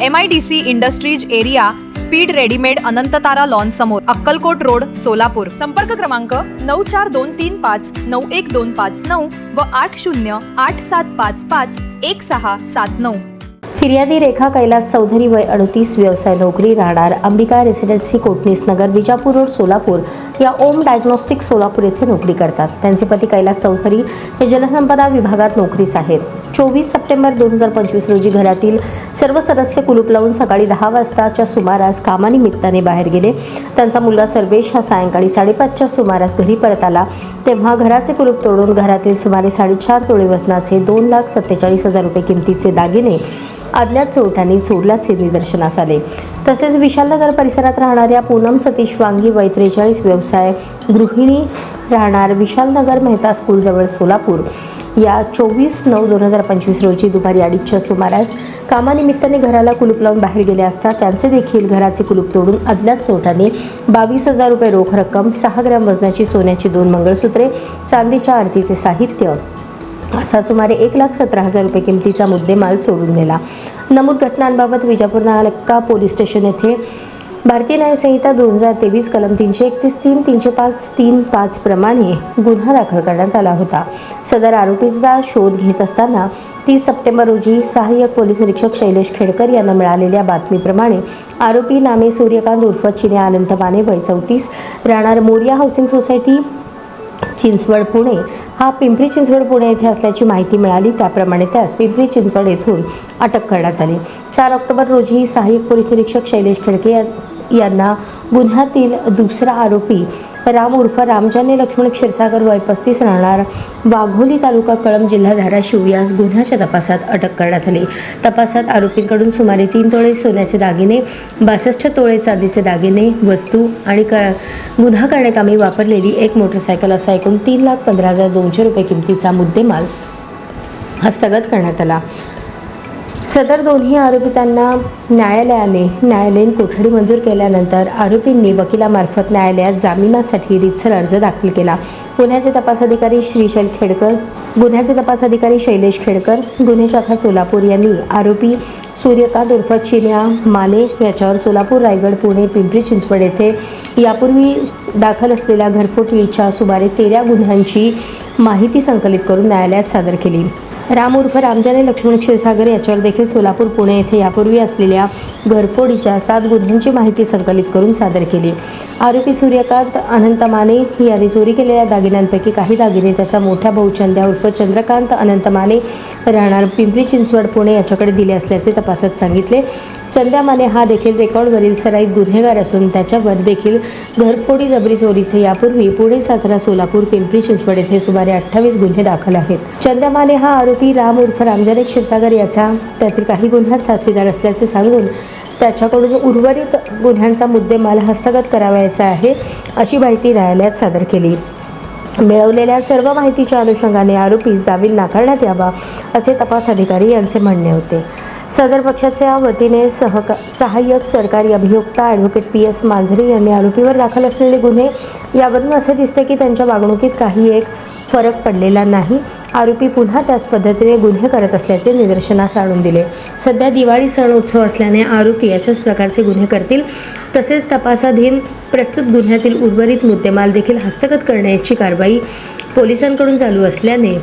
M I D C industries area speed readymade Anantatara lawn समोर Akkalkot road Solapur. संपर्क क्रमांक नऊ चार दोन तीन पाच नऊ एक दोन पाच नऊ व आठ शून्य आठ सात पाच पाच एक सहा सात नऊ. फिर्यादी रेखा कैलास चौधरी वय अडतीस व्यवसाय नोकरी राहणार अंबिका रेसिडेन्सी कोटणीस नगर विजापूर रोड सोलापूर. या ओम डायग्नॉस्टिक सोलापूर येथे नोकरी करतात. त्यांचे पती कैलास चौधरी हे जलसंपदा विभागात नोकरीस आहेत. चोवीस सप्टेंबर दोन हजार पंचवीस रोजी घरातील सर्व सदस्य कुलूप लावून सकाळी दहा वाजताच्या सुमारास कामानिमित्ताने बाहेर गेले. त्यांचा मुलगा सर्वेश हा सायंकाळी साडेपाचच्या सुमारास घरी परत आला. तेव्हा घराचे कुलूप तोडून घरातील सुमारे साडेचार तोळे वजनाचे दोन लाख सत्तेचाळीस हजार रुपये किमतीचे दागिने अज्ञात चोरट्यांनी चोरल्याचे निदर्शनास आले. तसेच विशालनगर परिसरात राहणाऱ्या पूनम सतीश वांगी वय त्रेचाळीस व्यवसाय गृहिणी राहणार विशालनगर मेहता स्कूलजवळ सोलापूर. या चोवीस नऊ दोन हजार पंचवीस रोजी दुपारी अडीचच्या सुमारास कामानिमित्ताने घराला कुलूप लावून बाहेर गेले असता त्यांचे देखील घराचे कुलूप तोडून अज्ञात चोरट्यांनी बावीस हजार रुपये रोख रक्कम सहा ग्रॅम वजनाची सोन्याची दोन मंगळसूत्रे चांदीच्या आरतीचे साहित्य असा सुमारे एक लाख सतरा हजार रुपये किमतीचा मुद्देमाल चोरून नेला. नमूद घटनांबाबत विजापूर नालक्का पोलीस स्टेशन येथे भारतीय न्यायसंहिता दोन हजार तेवीस कलम तीनशे एकतीस तीन तीनशे पाच तीन पाच प्रमाणे गुन्हा दाखल करण्यात आला होता. सदर आरोपीचा शोध घेत असताना तीस सप्टेंबर रोजी सहाय्यक पोलीस निरीक्षक शैलेश खेडकर यांना मिळालेल्या बातमीप्रमाणे आरोपी नामे सूर्यकांत उर्फ चिने आनंद माने वय चौतीस राहणार मोरिया हाऊसिंग सोसायटी चिंचवड पुणे. हा पिंपरी चिंचवड पुणे येथे असल्याची माहिती मिळाली. त्याप्रमाणे त्यास पिंपरी चिंचवड येथून अटक करण्यात आली. चार ऑक्टोबर रोजी सहाय्यक पोलीस निरीक्षक शैलेश खडके यांना गुन्ह्यातील दुसरा आरोपी राम उर्फ रामजाने लक्ष्मण क्षीरसागर वय पस्तीस राहणार वाघोली तालुका कळंब जिल्हा धाराशिव यास गुन्ह्याच्या तपासात अटक करण्यात आली. तपासात आरोपींकडून सुमारे तीन तोळे सोन्याचे दागिने बासष्ट तोळे चांदीचे दागिने वस्तू आणि क गुन्हा करण्याकामी वापरलेली एक मोटरसायकल असा एकूण तीन लाख पंधरा हजार दोनशे रुपये किमतीचा मुद्देमाल हस्तगत करण्यात आला. सदर दोन्ही आरोपितांना न्यायालयाने न्यायालयीन कोठडी मंजूर केल्यानंतर आरोपींनी वकिलामार्फत न्यायालयात जामिनासाठी रितसर अर्ज दाखल केला. गुन्ह्याचे तपास अधिकारी श्रीशैल खेडकर गुन्ह्याचे तपास अधिकारी शैलेश खेडकर गुन्हे शाखा सोलापूर यांनी आरोपी सूर्यकांत उर्फ चिन्या माने याच्यावर सोलापूर रायगड पुणे पिंपरी चिंचवड येथे यापूर्वी दाखल असलेल्या घरफोटीच्या सुमारे तेरा गुन्ह्यांची माहिती संकलित करून न्यायालयात सादर केली. राम उर्फ रामजाने लक्ष्मण क्षीरसागर याच्यावर देखील सोलापूर पुणे येथे यापूर्वी असलेल्या घरफोडीच्या सात गुन्ह्यांची माहिती संकलित करून सादर केली. आरोपी सूर्यकांत अनंत माने यांनी चोरी केलेल्या दागिन्यांपैकी काही दागिने त्याचा मोठ्या भाऊ चंद्या उर्फ चंद्रकांत अनंत माने राहणार पिंपरी चिंचवड पुणे याच्याकडे दिले असल्याचे तपासात सांगितले. चंद्या माने हा देखील रेकॉर्डवरील सराईत गुन्हेगार असून त्याच्यावर देखील घरफोडी जबरी चोरीचे यापूर्वी पुणे सातारा सोलापूर पिंपरी चिंचवड येथे सुमारे अठ्ठावीस गुन्हे दाखल आहेत. चंद्या माने हा आरोपी राम उर्फ रामजाने क्षीरसागर याचा त्यातील काही गुन्ह्यात साथीदार असल्याचे सांगून त्याच्याकडून उर्वरित गुन्ह्यांचा मुद्देमाल हस्तगत करावयाचा आहे अशी माहिती न्यायालयात सादर केली. मिळवलेल्या सर्व माहितीच्या अनुषंगाने आरोपी जामीन नाकारण्यात यावा असे तपास अधिकारी यांचे म्हणणे होते. सदर पक्षाच्या वतीने सहका सहाय्यक सरकारी अभियोक्ता ॲडव्होकेट पी एस मांझरे यांनी आरोपीवर दाखल असलेले गुन्हे यावरून असे दिसते की त्यांच्या वागणुकीत काही एक फरक पडलेला नाही. आरोपी पुन्हा त्याच पद्धतीने गुन्हे करत असल्याचे निदर्शनास आणून दिले. सध्या दिवाळी सण उत्सव असल्याने आरोपी अशाच प्रकारचे गुन्हे करतील. तसेच तपासाधीन प्रस्तुत गुन्ह्यातील उर्वरित मुद्देमाल देखील हस्तगत करण्याची कारवाई पोलिसांकडून चालू असल्याने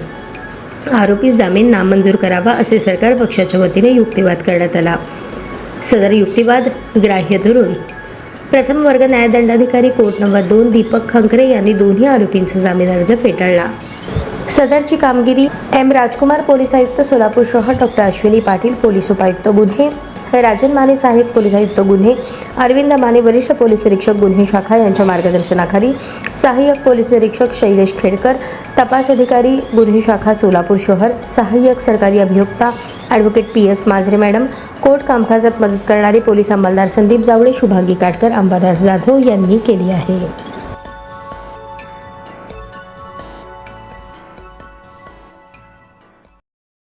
आरोपीस जामीन नामंजूर करावा असे सरकार पक्षाच्या वतीने युक्तिवाद करण्यात आला. सदर युक्तिवाद ग्राह्य धरून. प्रथम वर्ग न्यायदंडाधिकारी कोर्ट नंबर दोन दीपक खंकरे यांनी दोन्ही आरोपींचा जामीन अर्ज फेटाळला. सदरची कामगिरी एम राजकुमार पोलीस आयुक्त सोलापूर शहर डॉक्टर अश्विनी पाटील पोलीस उपायुक्त गुन्हे राजन माने साहेब पोलीस आयुक्त गुन्हे अरविंद माने वरिष्ठ पोलीस निरीक्षक गुन्हे शाखा यांच्या मार्गदर्शनाखाली सहाय्यक पोलीस निरीक्षक शैलेश खेडकर तपास अधिकारी गुन्हे शाखा सोलापूर शहर सहाय्यक सरकारी अभियोक्ता advocate P S Manjare madam court कामकाजात मदत करणारे पोलीस अंमलदार संदीप जावळे शुभांगी काटकर अंबादास जाधव यांनी केली आहे.